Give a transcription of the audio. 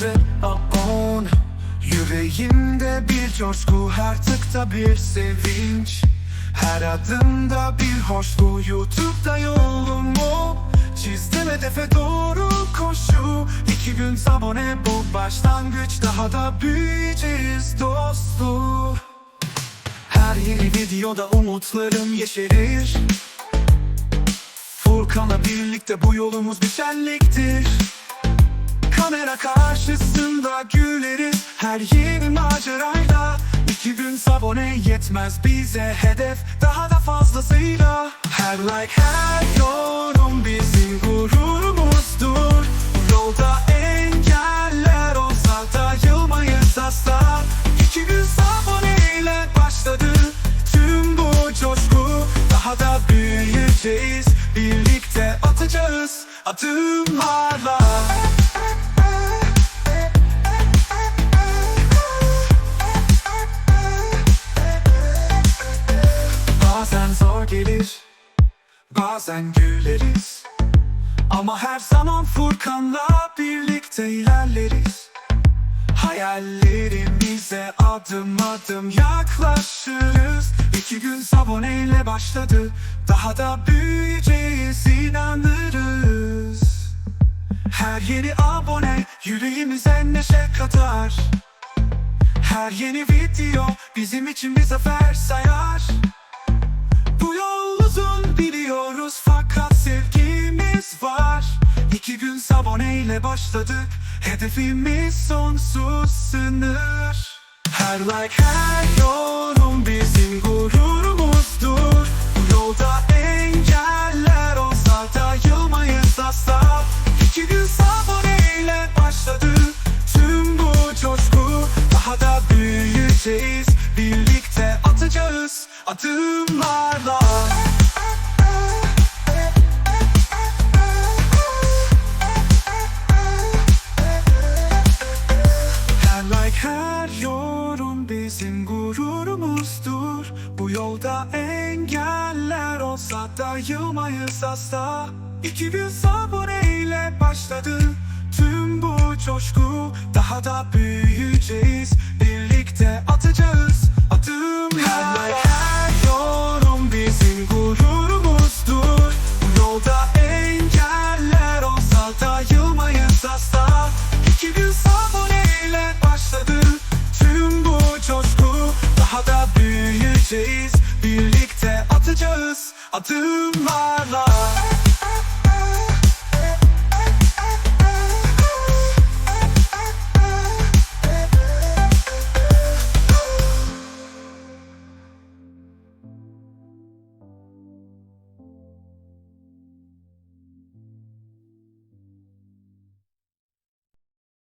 ve abone Yüreğimde bir coşku her tıkta bir sevinç. Her adımda bir hoşlu YouTube'da yolumu Çizdim hedefe doğru koşu. İki gün abone bu başlangıç Daha da büyüyeceğiz dostum Her yeni videoda umutlarım yeşerir. Furkan'la birlikte bu yolumuz bir şenliktir Kamera karşısında güleriz Her yeni macerayla. İki gün abone yetmez bize hedef Daha da fazlasıyla. Her like her yorum bizim gururumuzdur. Yolda engeller olsa da yılmayız asla. İki gün aboneyle başladı Tüm bu coşku. Daha da büyüyeceğiz Birlikte atacağız adımlarla zor gelir. Bazen güleriz. Ama her zaman Furkan'la birlikte ilerleriz. Hayallerimize adım adım yaklaşırız. İki gün aboneyle başladı. Daha da büyüyeceğiz inanırız. Her yeni abone yüreğimize neşe katar. Her yeni video bizim için bir zafer sayar biliyoruz fakat sevgimiz var. İki gün aboneyle başladık. Hedefimiz sonsuz sınır. Her like her yorum bizim gururumuzdur. Bu yolda engeller olsa da yılmayız asla. İki gün aboneyle başladı Tüm bu coşku daha da büyüyeceğiz. Birlikte atacağız adımlarla bizim gururumuzdur. Bu yolda engeller olsa da yılmayız asla. İki gün aboneyle başladı Tüm bu coşku. Daha da büyüyeceğiz. Birlikte atacağız da büyüyeceğiz Birlikte atacağız adımlarla